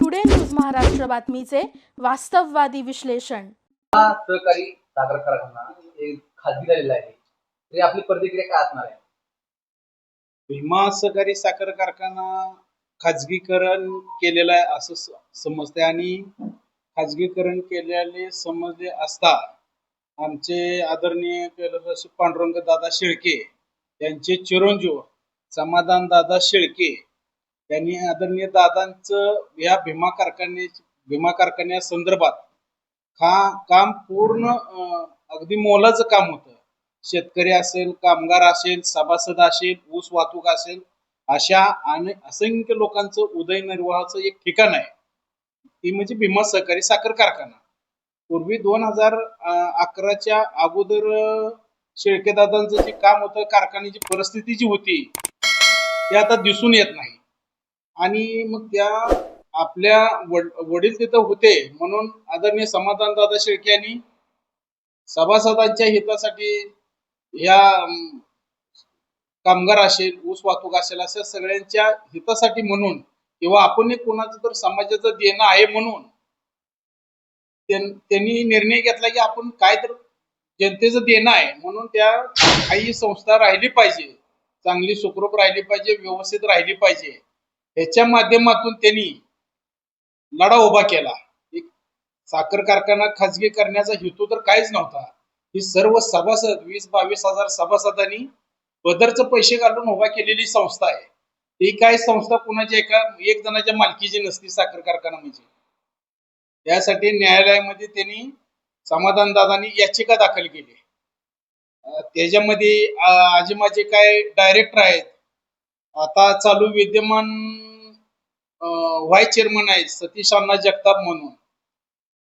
Today news Maharashtra बातमीचे वास्तववादी विश्लेषण हा सहकारी साखर कारखाना खाजगी झालेला आहे. तरी आपली प्रतिक्रिया काय असणार आहे? भीमा सहकारी साखर कारखाना खाजगीकरण केलेलं आहे असं स- समजते आणि खाजगीकरण केलेले समजले असता आमचे आदरणीय कैलास पांडुरंग दादा शेळके यांचे चिरंजीव समाधान दादा शेळके यांनी आदरणीय दादांचं या भीमा कारखाने भीमा कारखान्या संदर्भात हा काम पूर्ण अगदी मोलाचं काम होतं. शेतकरी असेल कामगार असेल सभासद असेल ऊस वाहतूक असेल अशा आणि असंख्य लोकांचं उदयनिर्वाहाचं एक ठिकाण आहे. ती म्हणजे भीमा सहकारी साखर कारखाना. पूर्वी दोन हजार अकराच्या अगोदर अं, शेळकेदादांचं जे काम होतं कारखान्याची परिस्थिती जी होती ते आता दिसून येत नाही. आणि मग त्या आपल्या वड- वडील तिथं होते. म्हणून आदरणीय समाधान दादा शेळके यांनी सभासदांच्या हितासाठी या कामगार असेल ऊस वाहतूक असेल अशा सगळ्यांच्या हितासाठी म्हणून किंवा आपण कोणाचं तर समाजाचं देणं आहे म्हणून त्यांनी निर्णय घेतला की आपण काय तर जनतेचं देणं आहे म्हणून त्या काही संस्था राहिली पाहिजे. चांगली सुखरूप राहिली पाहिजे व्यवस्थित राहिली पाहिजे. ह्याच्या माध्यमातून त्यांनी लढा उभा केला. एक साखर कारखाना खाजगी करण्याचा हेतू तर काहीच नव्हता. ही सर्व सभासद वीस बावीस हजार सभासदांनी पदरचं पैसे घालून उभा केलेली संस्था आहे. ही काय संस्था कुणाच्या एका एक जणाच्या मालकीची नसती साखर कारखाना म्हणजे. त्यासाठी न्यायालयामध्ये त्यांनी समाधान दादांनी याचिका दाखल केली. त्याच्यामध्ये आजी माझे काय डायरेक्टर आहेत आता चालू विद्यमान व्हाईस चेअरमन आहेत सतीश अण्णा जगताप म्हणून.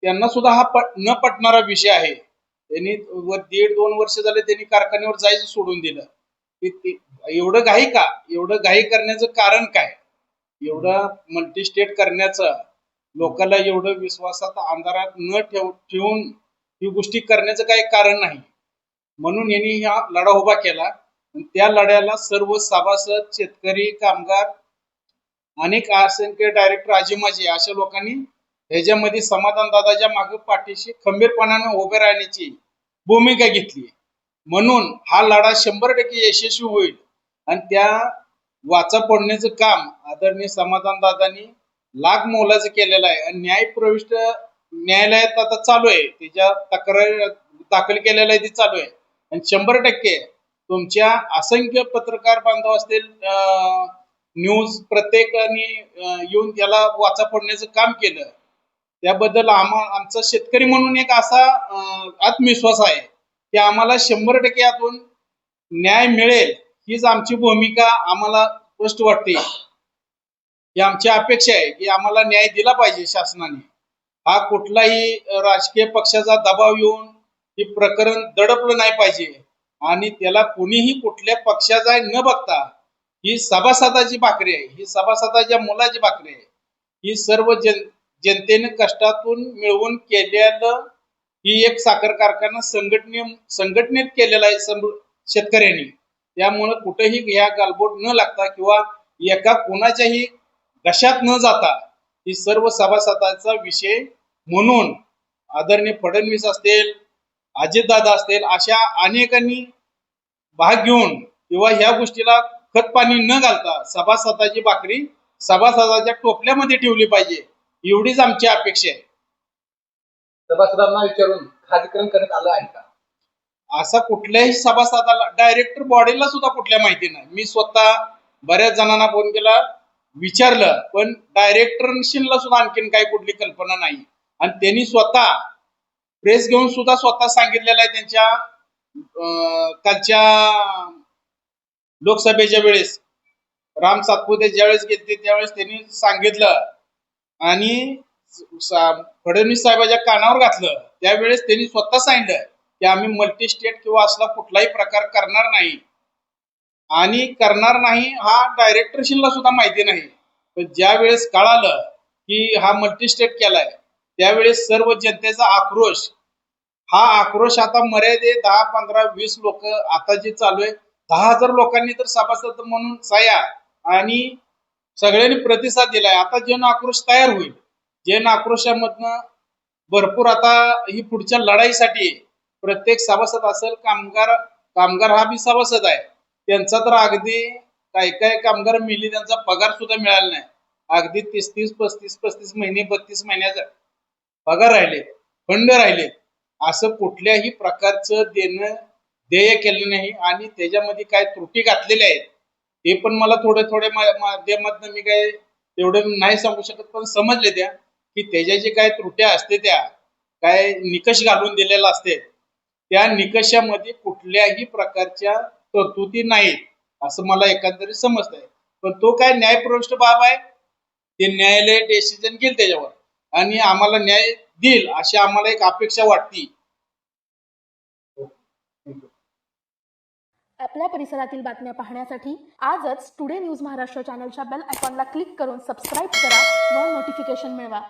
त्यांना सुद्धा हा पट न पटणारा विषय आहे. त्यांनी व दीड दोन वर्ष झाले त्यांनी कारखान्यावर जायचं सोडून दिलं. एवढं घाई का? एवढं घाई करण्याचं कारण काय? एवढं मल्टी स्टेट करण्याचं लोकांना एवढं विश्वासात अंधारात न ठेव ठेवून ही गोष्टी करण्याचं काही कारण नाही. म्हणून यांनी हा लढा उभा केला. त्या लढ्याला सर्व सभासद शेतकरी कामगार अनेक असंख्य डायरेक्टर आजीमाजी अशा लोकांनी ह्याच्यामध्ये समाधान दादाच्या मागे पाठीशी खंबीरपणाने उभे राहण्याची भूमिका घेतली. म्हणून हा लढा शंभर टक्के यशस्वी होईल. आणि त्या वाचा पडण्याचं काम आदरणीय समाधान दादांनी लाख मोलाचं केलेलं आहे. आणि न्याय प्रविष्ट न्यायालयात आता चालू आहे. त्याच्या तक्रार दाखल केलेलं आहे ते चालू आहे. आणि शंभर टक्के तुमच्या असंख्य पत्रकार बांधव असतील न्यूज प्रत्येकाने येऊन त्याला वाचा पडण्याचं काम केलं. त्याबद्दल आम्हा आमचा शेतकरी म्हणून एक असा आत्मविश्वास आहे की आम्हाला शंभर टक्के यातून न्याय मिळेल. हीच आमची भूमिका आम्हाला स्पष्ट वाटते. ही आमची अपेक्षा आहे की आम्हाला न्याय दिला पाहिजे शासनाने. हा कुठलाही राजकीय पक्षाचा दबाव येऊन हे प्रकरण दडपलं नाही पाहिजे. आणि त्याला कुणीही कुठल्या पक्षाचा न बघता ही सभासदाची भाकरी आहे ही सभासदाच्या मुलाची भाकरी आहे. ही सर्व जन जनतेने कष्टातून मिळवून केलेलं ही एक साखर कारखाना संघटने संघटनेत केलेला आहे सम- शेतकऱ्यांनी. त्यामुळे कुठेही ह्या गालबोट न लागता किंवा एका कोणाच्याही घशात न जाता ही सर्व सभासदाचा विषय म्हणून आदरणीय फडणवीस असतील अजितदादा असतील अशा अनेकांनी भाग घेऊन किंवा ह्या गोष्टीला खत पाणी न घालता सभासदाची भाकरी सभासदाच्या टोपल्यामध्ये ठेवली पाहिजे एवढीच आमची अपेक्षा आहे. सभासदांना विचारून खाजगीकरण करण्यात आलं आहे का? असा कुठल्याही सभासदाला डायरेक्टर बॉडीला सुद्धा कुठल्या माहिती नाही. मी स्वतः बऱ्याच जणांना फोन केला विचारलं पण डायरेक्टरशीला सुद्धा आणखीन काही कुठली कल्पना नाही. आणि त्यांनी स्वतः प्रेस घेऊन सुद्धा स्वतः सांगितलेलं आहे त्यांच्या कालच्या लोकसभेच्या वेळेस. राम सातपुते ज्यावेळेस गेले त्यावेळेस त्यांनी सांगितलं. आणि फडणवीस साहेबाच्या कानावर घातलं. त्यावेळेस त्यांनी स्वतः सांगितलं की आम्ही मल्टी स्टेट किंवा असला कुठलाही प्रकार करणार नाही. आणि करणार नाही हा डायरेक्टरशिनला सुद्धा माहिती नाही. पण ज्या वेळेस कळालं की हा मल्टीस्टेट केलाय त्यावेळेस सर्व जनतेचा आक्रोश हा आक्रोश आता मर्यादे दहा पंधरा वीस लोक आता जे चालू आहे दहा हजार लोकांनी तर सभासद म्हणून साया आणि सगळ्यांनी प्रतिसाद दिलाय. आता जन आक्रोश तयार होईल. जन आक्रोशामधनं भरपूर आता ही पुढच्या लढाईसाठी प्रत्येक सभासद असेल कामगार कामगार हा बी सभासद आहे. त्यांचा तर अगदी काही काही कामगार मिली त्यांचा पगार सुद्धा मिळाला नाही. अगदी तीस तीस पस्तीस पस्तीस महिने बत्तीस महिन्याचा पगार राहिले फंड राहिले. असं कुठल्याही प्रकारचं देणं देय केलं नाही आणि त्याच्यामध्ये काय त्रुटी घातलेल्या आहेत ते पण मला थोडे थोडे माध्यमातून मी काय तेवढं नाही सांगू शकत पण समजले त्या की त्याच्या जे काय त्रुट्या असते त्या काय निकष घालून दिलेला असते त्या निकषामध्ये कुठल्याही प्रकारच्या तरतुदी नाहीत असं मला एकंदरीत समजत आहे पण तो काय न्यायप्रविष्ट बाब आहे? ते न्यायालय डिसिजन घेईल त्याच्यावर. आणि आम्हाला न्याय देईल अशी आम्हाला एक अपेक्षा वाटती. आपल्या परिसरातील बातम्या पाहण्यासाठी आजच टुडे न्यूज महाराष्ट्र चॅनलच्या बेल आयकॉनला क्लिक करून सबस्क्राईब करा व नोटिफिकेशन मिळवा.